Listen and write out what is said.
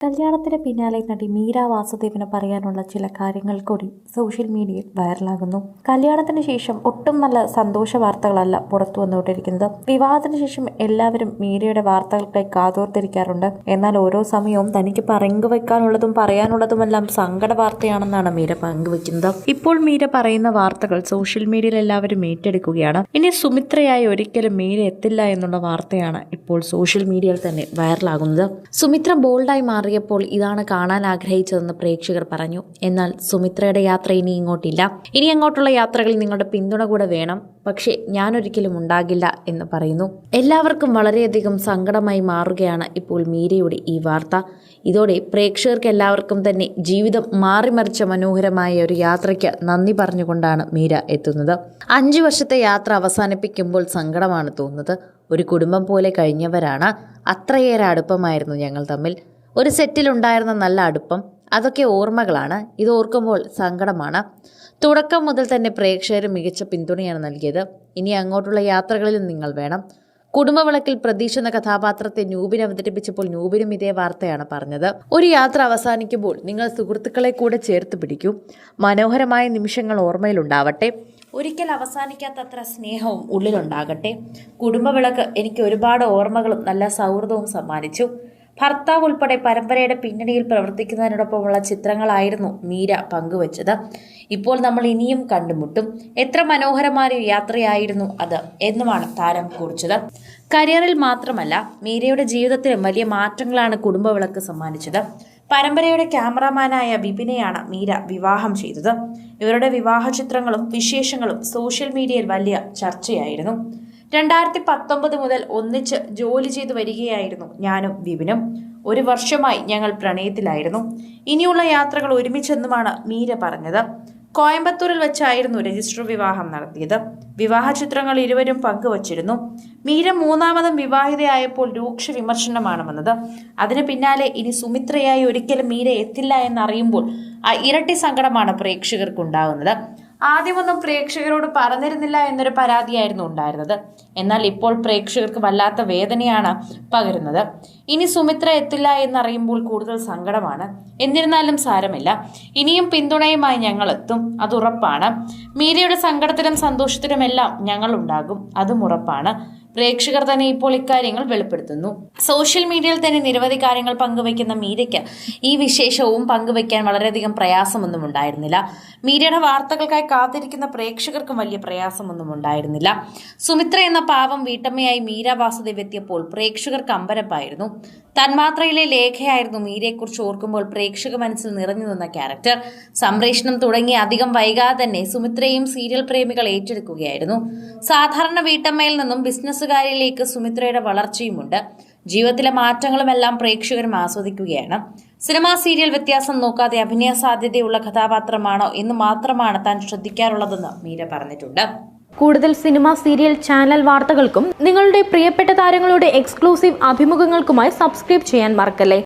കല്യാണത്തിന് പിന്നാലെ നടി മീര വാസുദേവിന് പറയാനുള്ള ചില കാര്യങ്ങൾ കൂടി സോഷ്യൽ മീഡിയയിൽ വൈറലാകുന്നു. കല്യാണത്തിന് ശേഷം ഒട്ടും നല്ല സന്തോഷ വാർത്തകളല്ല പുറത്തു വന്നുകൊണ്ടിരിക്കുന്നത്. വിവാഹത്തിന് ശേഷം എല്ലാവരും മീരയുടെ വാർത്തകൾക്കായി കാതോർത്തിരിക്കാറുണ്ട്. എന്നാൽ ഓരോ സമയവും തനിക്ക് പങ്കുവെക്കാനുള്ളതും പറയാനുള്ളതുമെല്ലാം സങ്കട വാർത്തയാണെന്നാണ് മീര പങ്കുവെക്കുന്നത്. ഇപ്പോൾ മീര പറയുന്ന വാർത്തകൾ സോഷ്യൽ മീഡിയയിൽ എല്ലാവരും ഏറ്റെടുക്കുകയാണ്. ഇനി സുമിത്രയായി ഒരിക്കലും മീര എത്തില്ല എന്നുള്ള വാർത്തയാണ് ഇപ്പോൾ സോഷ്യൽ മീഡിയയിൽ തന്നെ വൈറലാകുന്നത്. സുമിത്ര ബോൾഡായി മാറിയപ്പോൾ ഇതാണ് കാണാൻ ആഗ്രഹിച്ചതെന്ന് പ്രേക്ഷകർ പറഞ്ഞു. എന്നാൽ സുമിത്രയുടെ യാത്ര ഇനി ഇങ്ങോട്ടില്ല. ഇനി അങ്ങോട്ടുള്ള യാത്രകളിൽ നിങ്ങളുടെ പിന്തുണ കൂടെ വേണം. പക്ഷേ ഞാനൊരിക്കലും ഉണ്ടാകില്ല എന്ന് പറയുന്നു. എല്ലാവർക്കും വളരെയധികം സങ്കടമായി മാറുകയാണ് ഇപ്പോൾ മീരയുടെ ഈ വാർത്ത. ഇതോടെ പ്രേക്ഷകർക്ക് എല്ലാവർക്കും തന്നെ ജീവിതം മാറിമറിച്ച മനോഹരമായ ഒരു യാത്രയ്ക്ക് നന്ദി പറഞ്ഞുകൊണ്ടാണ് മീര എത്തുന്നത്. അഞ്ചു വർഷത്തെ യാത്ര അവസാനിപ്പിക്കുമ്പോൾ സങ്കടമാണ് തോന്നുന്നത്. ഒരു കുടുംബം പോലെ കഴിഞ്ഞവരാണ്. അത്രയേറെ അടുപ്പമായിരുന്നു ഞങ്ങൾ തമ്മിൽ. ഒരു സെറ്റിലുണ്ടായിരുന്ന നല്ല അടുപ്പം അതൊക്കെ ഓർമ്മകളാണ്. ഇത് ഓർക്കുമ്പോൾ സങ്കടമാണ്. തുടക്കം മുതൽ തന്നെ പ്രേക്ഷകർ മികച്ച പിന്തുണയാണ് നൽകിയത്. ഇനി അങ്ങോട്ടുള്ള യാത്രകളിലും നിങ്ങൾ വേണം. കുടുംബവിളക്കിൽ പ്രതീക്ഷ എന്ന കഥാപാത്രത്തെ നൂബിൻ അവതരിപ്പിച്ചപ്പോൾ നൂബിനും ഇതേ വാർത്തയാണ് പറഞ്ഞത്. ഒരു യാത്ര അവസാനിക്കുമ്പോൾ നിങ്ങൾ സുഹൃത്തുക്കളെ കൂടെ ചേർത്ത് പിടിക്കൂ. മനോഹരമായ നിമിഷങ്ങൾ ഓർമ്മയിലുണ്ടാവട്ടെ. ഒരിക്കൽ അവസാനിക്കാത്തത്ര സ്നേഹവും ഉള്ളിലുണ്ടാകട്ടെ. കുടുംബവിളക്ക് എനിക്ക് ഒരുപാട് ഓർമ്മകളും നല്ല സൗഹൃദവും സമ്മാനിച്ചു. ഭർത്താവ് ഉൾപ്പെടെ പരമ്പരയുടെ പിന്നണിയിൽ പ്രവർത്തിക്കുന്നതിനോടൊപ്പമുള്ള ചിത്രങ്ങളായിരുന്നു മീര പങ്കുവച്ചത്. ഇപ്പോൾ നമ്മൾ ഇനിയും കണ്ടുമുട്ടും. എത്ര മനോഹരമായ യാത്രയായിരുന്നു അത് എന്നുമാണ് താരം കുറിച്ചത്. കരിയറിൽ മാത്രമല്ല മീരയുടെ ജീവിതത്തിലും വലിയ മാറ്റങ്ങളാണ് കുടുംബവിളക്ക് സമ്മാനിച്ചത്. പരമ്പരയുടെ ക്യാമറാമാനായ വിപിനെയാണ് മീര വിവാഹം ചെയ്തത്. ഇവരുടെ വിവാഹ ചിത്രങ്ങളും വിശേഷങ്ങളും സോഷ്യൽ മീഡിയയിൽ വലിയ ചർച്ചയായിരുന്നു. രണ്ടായിരത്തി പത്തൊമ്പത് മുതൽ ഒന്നിച്ച് ജോലി ചെയ്തു വരികയായിരുന്നു ഞാനും വിപിനും. ഒരു വർഷമായി ഞങ്ങൾ പ്രണയത്തിലായിരുന്നു. ഇനിയുള്ള യാത്രകൾ ഒരുമിച്ചെന്നുമാണ് മീര പറഞ്ഞത്. കോയമ്പത്തൂരിൽ വെച്ചായിരുന്നു രജിസ്റ്റർ വിവാഹം നടത്തിയത്. വിവാഹ ചിത്രങ്ങൾ ഇരുവരും പങ്കുവച്ചിരുന്നു. മീര മൂന്നാമതും വിവാഹിതയായപ്പോൾ രൂക്ഷ വിമർശനമാണ് വന്നത്. അതിന് പിന്നാലെ ഇനി സുമിത്രയായി ഒരിക്കലും മീര എത്തില്ല എന്നറിയുമ്പോൾ ആ ഇരട്ടി സങ്കടമാണ് പ്രേക്ഷകർക്കുണ്ടാകുന്നത് ആദ്യമൊന്നും പ്രേക്ഷകരോട് പറഞ്ഞിരുന്നില്ല എന്നൊരു പരാതിയായിരുന്നു ഉണ്ടായിരുന്നത്. എന്നാൽ ഇപ്പോൾ പ്രേക്ഷകർക്ക് വല്ലാത്ത വേദനയാണ് പകരുന്നത്. ഇനി സുമിത്ര എത്തില്ല എന്നറിയുമ്പോൾ കൂടുതൽ സങ്കടമാണ്. എന്നിരുന്നാലും സാരമില്ല. ഇനിയും പിന്തുണയുമായി ഞങ്ങൾ എത്തും അത് ഉറപ്പാണ്. മീരയുടെ സങ്കടത്തിലും സന്തോഷത്തിലുമെല്ലാം ഞങ്ങൾ ഉണ്ടാകും അതും ഉറപ്പാണ്. പ്രേക്ഷകർ തന്നെ ഇപ്പോൾ ഇക്കാര്യങ്ങൾ വെളിപ്പെടുത്തുന്നു. സോഷ്യൽ മീഡിയയിൽ തന്നെ നിരവധി കാര്യങ്ങൾ പങ്കുവയ്ക്കുന്ന മീരയ്ക്ക് ഈ വിശേഷവും പങ്കുവയ്ക്കാൻ വളരെയധികം പ്രയാസമൊന്നും ഉണ്ടായിരുന്നില്ല. മീരയുടെ വാർത്തകൾക്കായി കാത്തിരിക്കുന്ന പ്രേക്ഷകർക്കും വലിയ പ്രയാസമൊന്നും ഉണ്ടായിരുന്നില്ല. സുമിത്ര എന്ന പാവം വീട്ടമ്മയായി മീര വാസുദേവ് എത്തിയപ്പോൾ പ്രേക്ഷകർക്ക് അമ്പരപ്പായിരുന്നു. തന്മാത്രയിലെ ലേഖയായിരുന്നു മീരയെക്കുറിച്ച് ഓർക്കുമ്പോൾ പ്രേക്ഷക മനസ്സിൽ നിറഞ്ഞു നിന്ന ക്യാരക്ടർ. സംപ്രേഷണം തുടങ്ങി അധികം വൈകാതെ തന്നെ സുമിത്രയും സീരിയൽ പ്രേമികൾ ഏറ്റെടുക്കുകയായിരുന്നു. സാധാരണ വീട്ടമ്മയിൽ നിന്നും ബിസിനസ്സുകാരിലേക്ക് സുമിത്രയുടെ വളർച്ചയുമുണ്ട്. ജീവിതത്തിലെ മാറ്റങ്ങളുമെല്ലാം പ്രേക്ഷകരും ആസ്വദിക്കുകയാണ്. സിനിമാ സീരിയൽ വ്യത്യാസം നോക്കാതെ അഭിനയ സാധ്യതയുള്ള കഥാപാത്രമാണോ എന്ന് മാത്രമാണ് താൻ ശ്രദ്ധിക്കാറുള്ളതെന്ന് മീര പറഞ്ഞിട്ടുണ്ട്. കൂടുതൽ സിനിമ സീരിയൽ ചാനൽ വാർത്തകൾക്കും നിങ്ങളുടെ പ്രിയപ്പെട്ട താരങ്ങളുടെ എക്സ്ക്ലൂസീവ് അഭിമുഖങ്ങൾക്കുമായി സബ്സ്ക്രൈബ് ചെയ്യാൻ മറക്കല്ലേ?